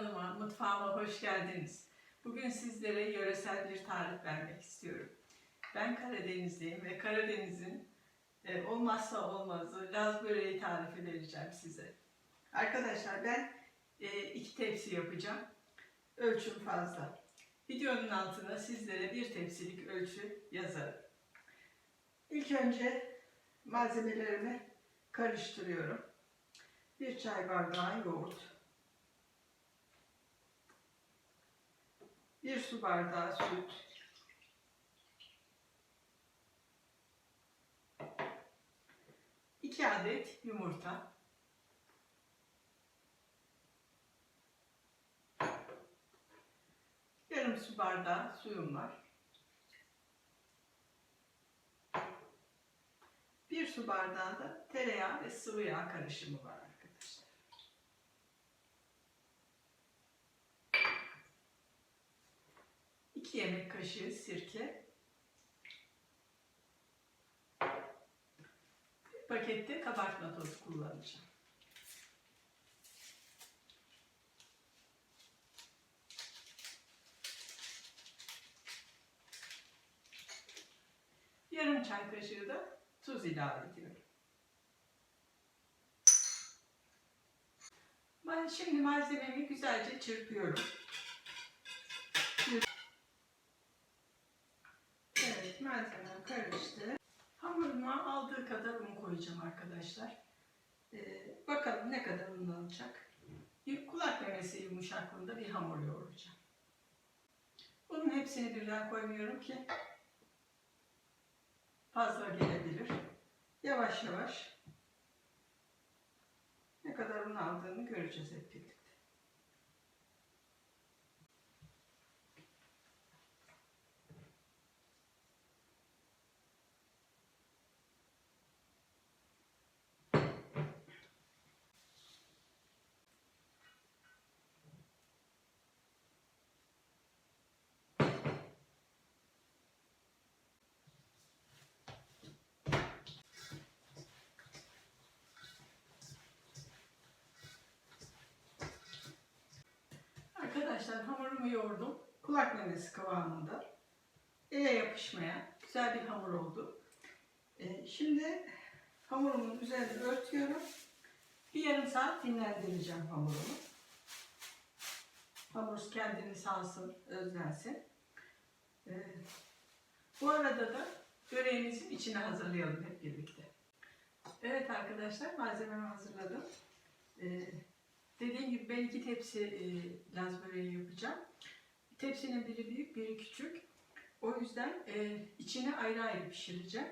kanalıma, mutfağıma hoş geldiniz. Bugün sizlere yöresel bir tarif vermek istiyorum. Ben Karadenizliyim ve Karadeniz'in e, olmazsa olmazı Laz böreği tarifi vereceğim size. Arkadaşlar ben e, iki tepsi yapacağım. Ölçüm fazla. Videonun altına sizlere bir tepsilik ölçü yazarım. İlk önce malzemelerimi karıştırıyorum. Bir çay bardağı yoğurt. Bir su bardağı süt. iki adet yumurta. Yarım su bardağı suyum var. Bir su bardağı da tereyağı ve sıvı yağ karışımı var 2 yemek kaşığı sirke, bir pakette kabartma tozu kullanacağım. Yarım çay kaşığı da tuz ilave ediyorum. Ben şimdi malzememi güzelce çırpıyorum. Koyacağım arkadaşlar. Ee, bakalım ne kadar un alacak. Kulak memesi yumuşaklığında bir hamur yoğuracağım. Bunun hepsini birden koymuyorum ki fazla gelebilir. Yavaş yavaş ne kadar un aldığını göreceğiz hep birlikte. Arkadaşlar hamurumu yoğurdum. Kulak memesi kıvamında. Ele yapışmayan güzel bir hamur oldu. Ee, şimdi hamurumun üzerine örtüyorum. Bir yarım saat dinlendireceğim hamurumu. Hamur kendini salsın, özlensin. Ee, bu arada da böreğimizin içine hazırlayalım hep birlikte. Evet arkadaşlar malzememi hazırladım. Ee, Dediğim gibi ben iki tepsi e, Laz böreği yapacağım. Tepsinin biri büyük, biri küçük. O yüzden e, içine ayrı ayrı pişireceğim.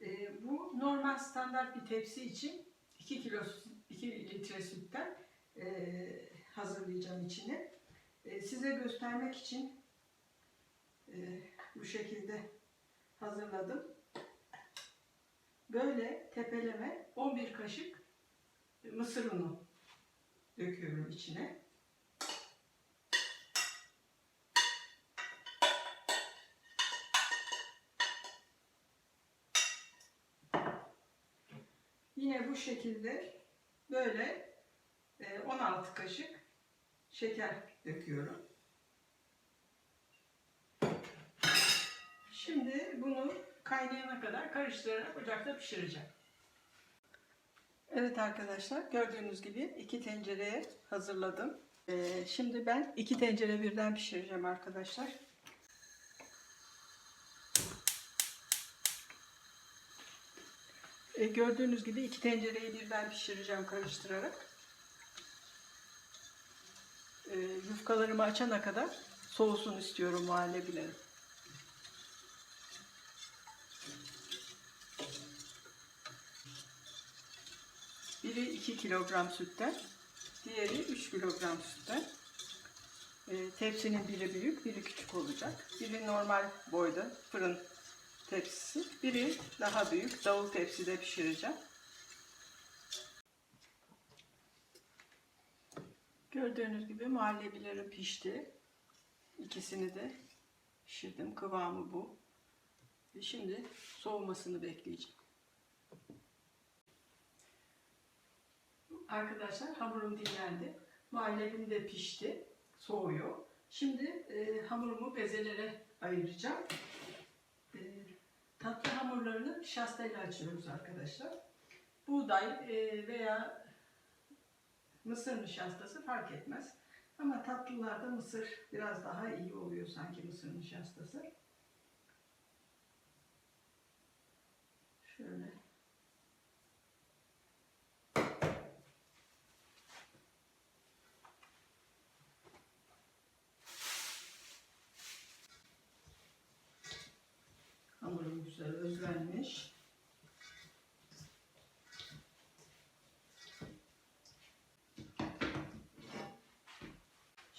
E, bu normal standart bir tepsi için 2 kilo 2 litre sütten e, hazırlayacağım içini. E, size göstermek için e, bu şekilde hazırladım. Böyle tepeleme 11 kaşık mısır unu döküyorum içine. Yine bu şekilde böyle 16 kaşık şeker döküyorum. Şimdi bunu kaynayana kadar karıştırarak ocakta pişireceğim. Evet arkadaşlar gördüğünüz gibi iki tencereye hazırladım. Ee, şimdi ben iki tencere birden pişireceğim arkadaşlar. Ee, gördüğünüz gibi iki tencereyi birden pişireceğim karıştırarak. Ee, yufkalarımı açana kadar soğusun istiyorum muhallebilerim. Biri 2 kilogram sütten, diğeri 3 kilogram sütten. E, tepsinin biri büyük, biri küçük olacak. Biri normal boyda fırın tepsisi, biri daha büyük davul tepside pişireceğim. Gördüğünüz gibi muhallebilerim pişti. İkisini de pişirdim. Kıvamı bu. Ve şimdi soğumasını bekleyeceğim. Arkadaşlar hamurum dinlendi. Muhallebim de pişti. Soğuyor. Şimdi e, hamurumu bezelere ayıracağım. E, tatlı hamurlarını nişastayla açıyoruz arkadaşlar. Buğday e, veya mısır nişastası fark etmez. Ama tatlılarda mısır biraz daha iyi oluyor sanki mısır nişastası. Şöyle. Hamurum güzel özlenmiş.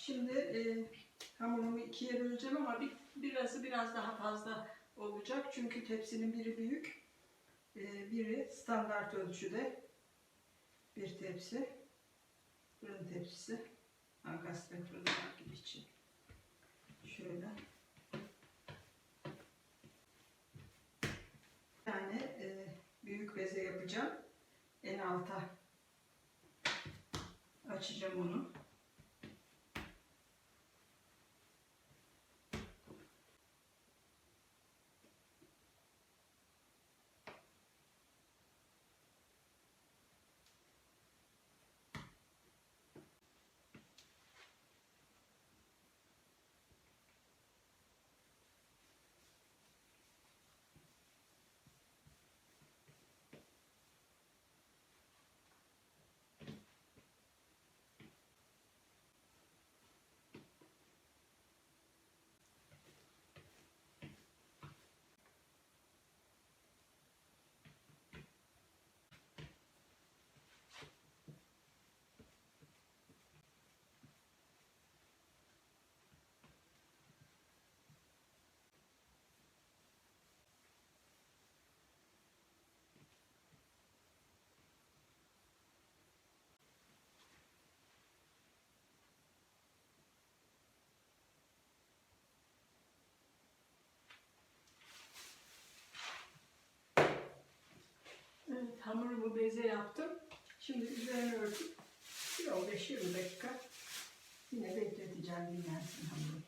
Şimdi e, hamurumu ikiye böleceğim ama bir, birazı biraz daha fazla olacak. Çünkü tepsinin biri büyük, e, biri standart ölçüde bir tepsi. Fırın tepsisi. Ankastre fırınlar gibi için. Şöyle. Bir tane e, büyük beze yapacağım. En alta açacağım onu. Evet, hamurumu beze yaptım. Şimdi üzerine örtüp bir 15-20 dakika yine bekleteceğim dinlensin hamurum.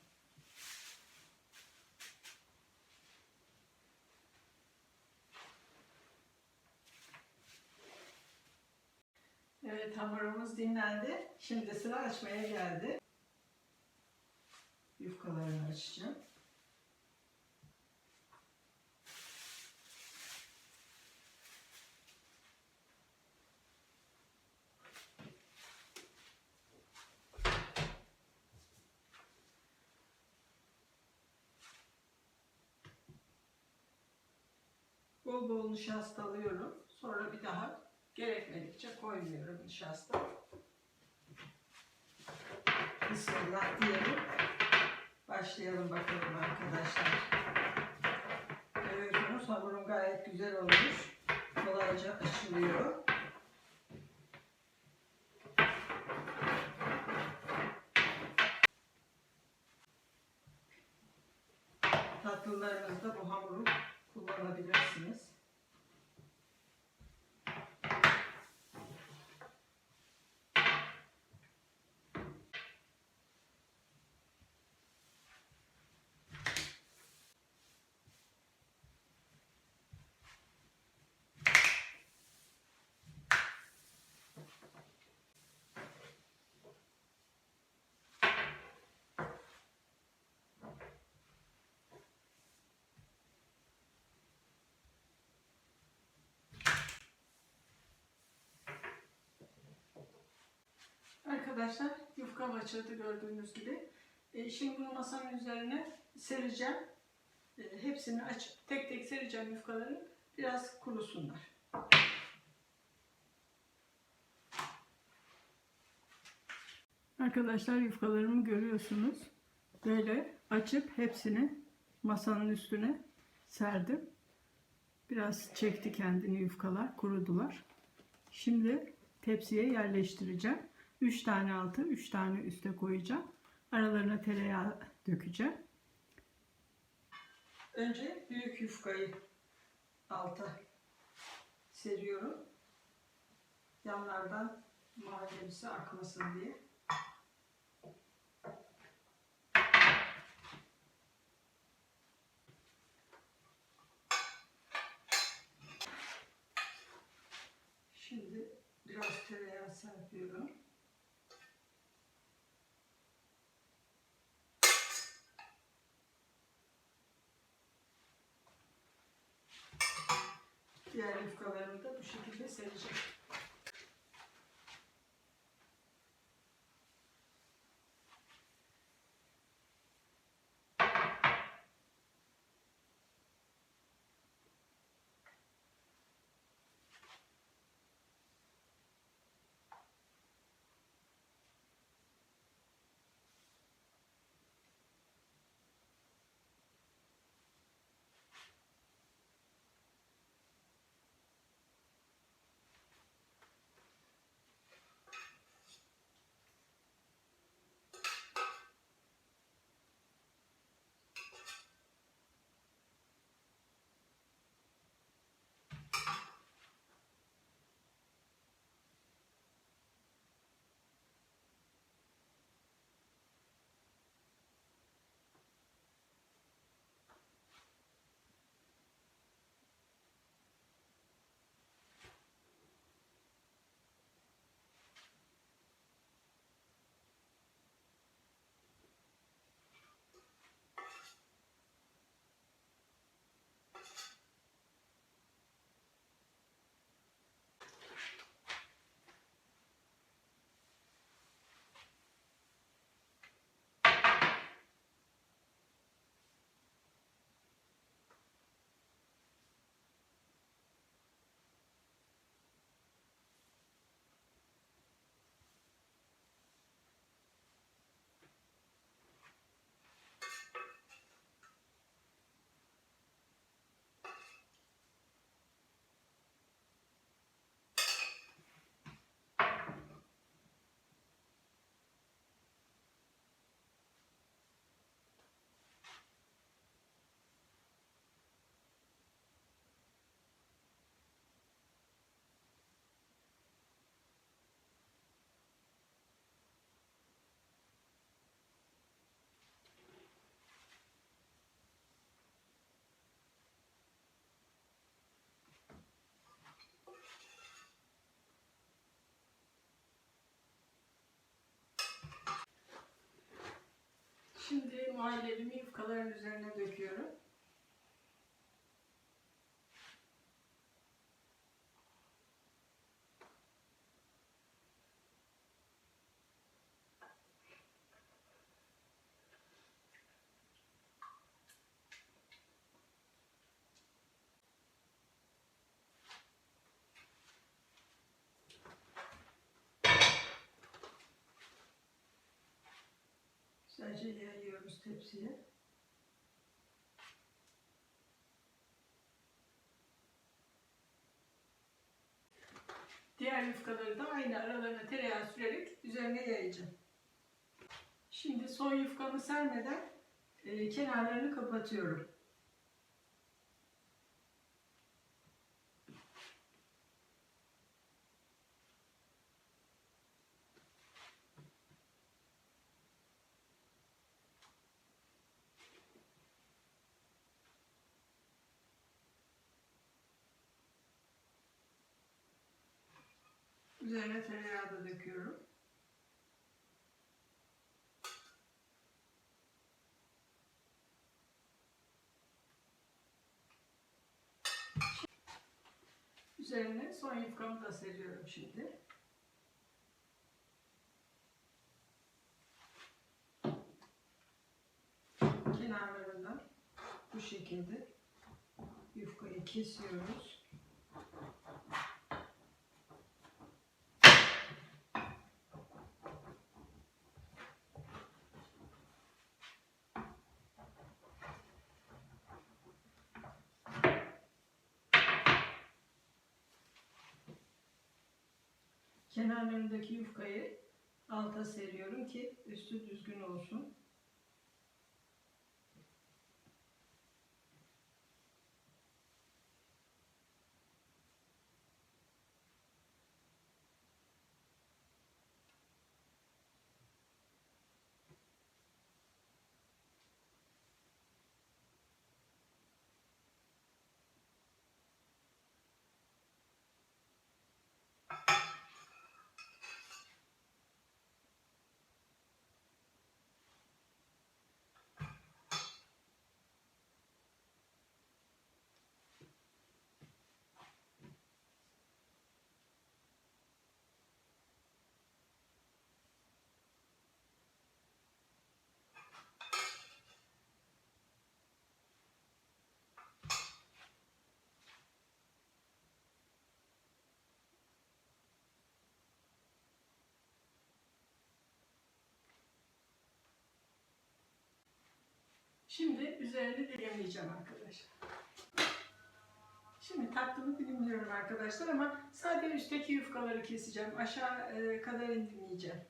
Evet hamurumuz dinlendi. Şimdi sıra açmaya geldi. Yufkalarını açacağım. Bol bol nişasta alıyorum. Sonra bir daha gerekmedikçe koymuyorum nişasta. Bismillah diyelim. Başlayalım bakalım arkadaşlar. Görüyorsunuz hamurum gayet güzel olmuş. Kolayca açılıyor. Tatlılarınızda bu hamuru pulando de gracinhas. Arkadaşlar yufkam açıldı gördüğünüz gibi. E, şimdi bunu masanın üzerine sereceğim. E, hepsini açıp tek tek sereceğim yufkaları. Biraz kurusunlar. Arkadaşlar yufkalarımı görüyorsunuz. Böyle açıp hepsini masanın üstüne serdim. Biraz çekti kendini yufkalar, kurudular. Şimdi tepsiye yerleştireceğim. 3 tane altı, 3 tane üste koyacağım. Aralarına tereyağı dökeceğim. Önce büyük yufkayı alta seriyorum. Yanlardan malzemesi akmasın diye. Şimdi biraz tereyağı serpiyorum. Diğer yufkalarımı da bu şekilde sereceğim. Muhallebimi yufkaların üzerine döküyorum. Güzelce yayıyoruz tepsiye. Diğer yufkaları da aynı aralarına tereyağı sürerek üzerine yayacağım. Şimdi son yufkamı sermeden e, kenarlarını kapatıyorum. Üzerine tereyağı da döküyorum. Üzerine son yufkamı da seriyorum şimdi. Kenarlarından bu şekilde yufkayı kesiyoruz. Kenarlarındaki yufkayı alta seriyorum ki üstü düzgün olsun. Şimdi üzerini dilimleyeceğim arkadaşlar. Şimdi tatlımı dilimliyorum arkadaşlar ama sadece üstteki yufkaları keseceğim. Aşağı e, kadar indirmeyeceğim.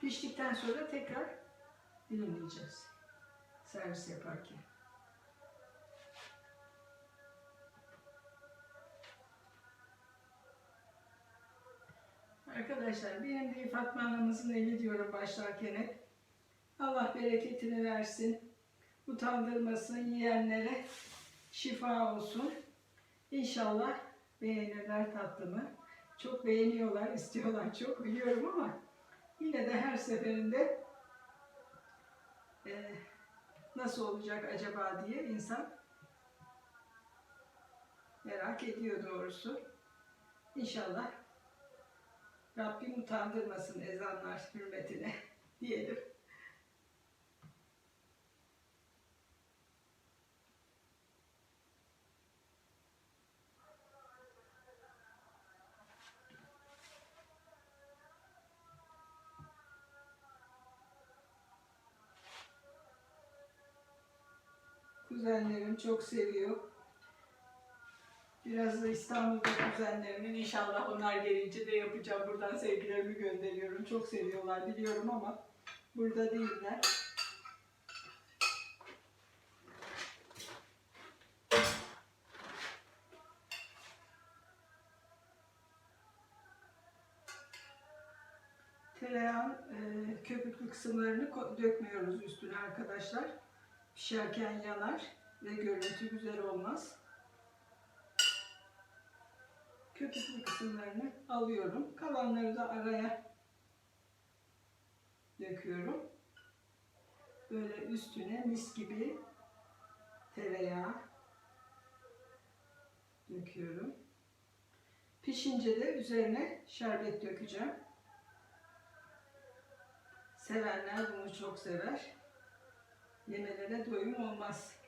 Piştikten sonra tekrar dilimleyeceğiz. Servis yaparken. Arkadaşlar benim de Fatma anamızın eli diyorum başlarken hep. Allah bereketini versin. Utandırmasın yiyenlere şifa olsun. İnşallah beğenirler tatlımı. Çok beğeniyorlar, istiyorlar çok biliyorum ama yine de her seferinde e, nasıl olacak acaba diye insan merak ediyor doğrusu. İnşallah Rabbim utandırmasın ezanlar hürmetine diyelim. Kuzenlerim çok seviyor. Biraz da İstanbul'da kuzenlerimin inşallah onlar gelince de yapacağım. Buradan sevgilerimi gönderiyorum. Çok seviyorlar biliyorum ama burada değiller. Tereyağın e, köpüklü kısımlarını dökmüyoruz üstüne arkadaşlar. Pişerken yanar ve görüntü güzel olmaz. Köpüklü kısımlarını alıyorum. Kalanları da araya döküyorum. Böyle üstüne mis gibi tereyağı döküyorum. Pişince de üzerine şerbet dökeceğim. Sevenler bunu çok sever. Yemelere doyum olmaz.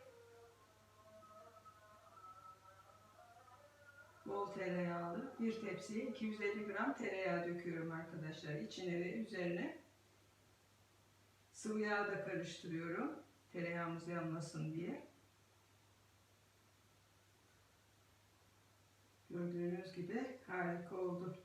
Bol tereyağlı bir tepsiye 250 gram tereyağı döküyorum arkadaşlar. İçine ve üzerine sıvı yağ da karıştırıyorum. Tereyağımız yanmasın diye. Gördüğünüz gibi harika oldu.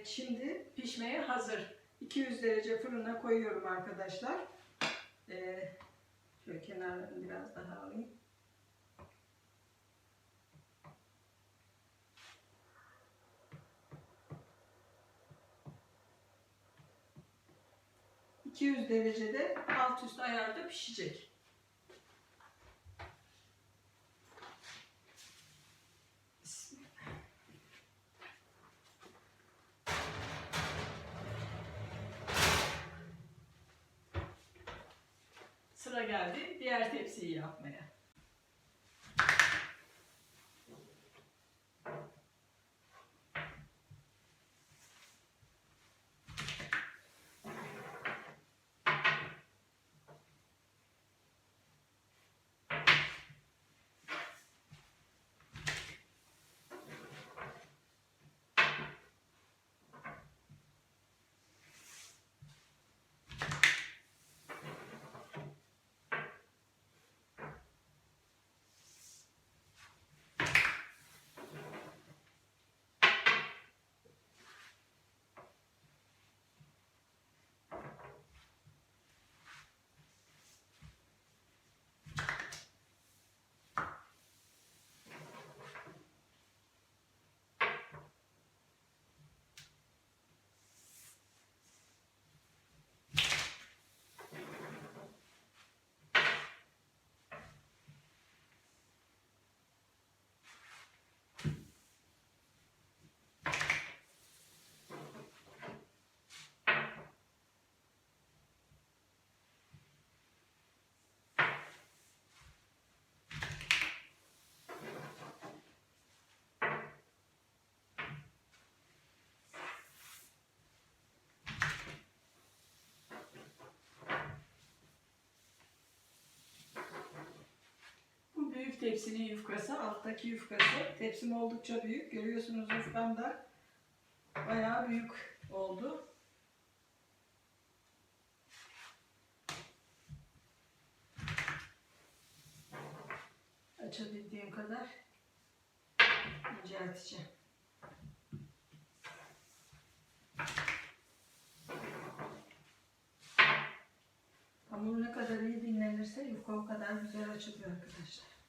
Evet şimdi pişmeye hazır. 200 derece fırına koyuyorum arkadaşlar. Ee, şöyle kenarlarını biraz daha alayım. ...200 derecede alt üst ayarda pişecek. Geldi diğer tepsiyi yapmaya. Tepsinin yufkası, alttaki yufkası. Tepsim oldukça büyük. Görüyorsunuz yufkam da bayağı büyük oldu. Açabildiğim kadar incelteceğim. Hamur ne kadar iyi dinlenirse yufka o kadar güzel açılıyor arkadaşlar.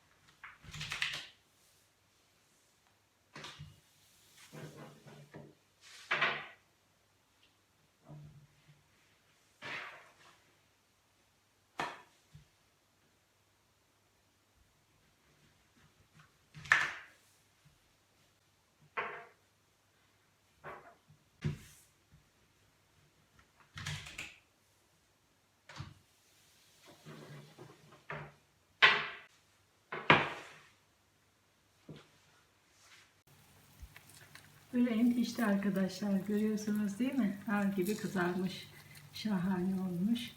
Böreğim pişti arkadaşlar. Görüyorsunuz değil mi? Har gibi kızarmış. Şahane olmuş.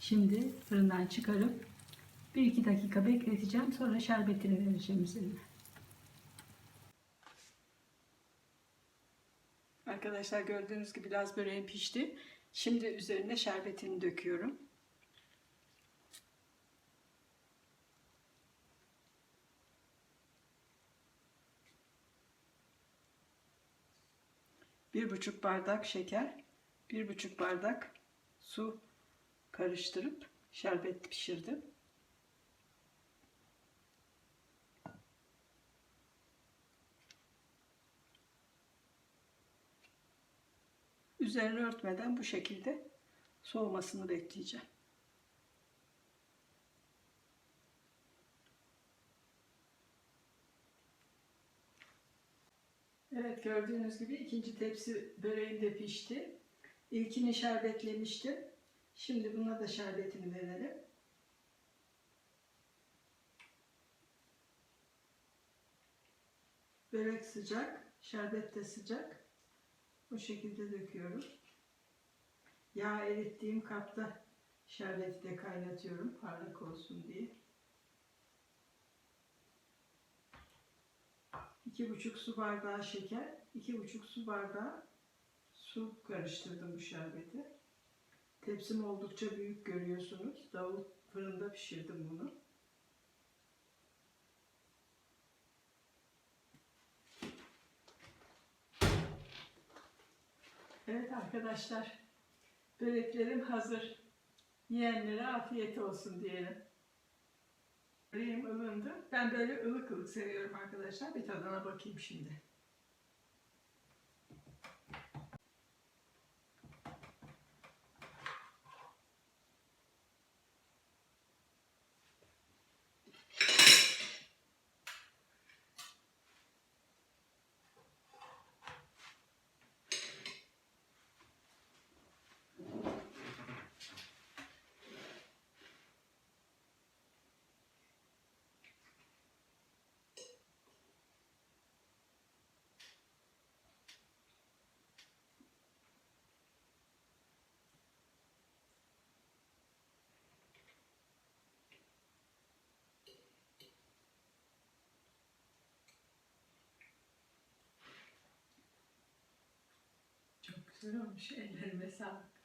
Şimdi fırından çıkarıp 1-2 dakika bekleteceğim. Sonra şerbetini vereceğim üzerine. Arkadaşlar gördüğünüz gibi biraz böreğim pişti. Şimdi üzerine şerbetini döküyorum. Bir buçuk bardak şeker, bir buçuk bardak su karıştırıp şerbet pişirdim. Üzerini örtmeden bu şekilde soğumasını bekleyeceğim. Evet gördüğünüz gibi ikinci tepsi böreğim de pişti. İlkini şerbetlemiştim. Şimdi buna da şerbetini verelim. Börek sıcak, şerbet de sıcak. Bu şekilde döküyorum. Yağ erittiğim kapta şerbeti de kaynatıyorum parlak olsun diye. İki buçuk su bardağı şeker, iki buçuk su bardağı su karıştırdım bu şerbeti. Tepsim oldukça büyük görüyorsunuz. Davul fırında pişirdim bunu. Evet arkadaşlar, böreklerim hazır. Yiyenlere afiyet olsun diyelim. Böreğim ılındı. Ben böyle ılık ılık seviyorum arkadaşlar. Bir tadına bakayım şimdi. Olmuş. Ellerime sağlık.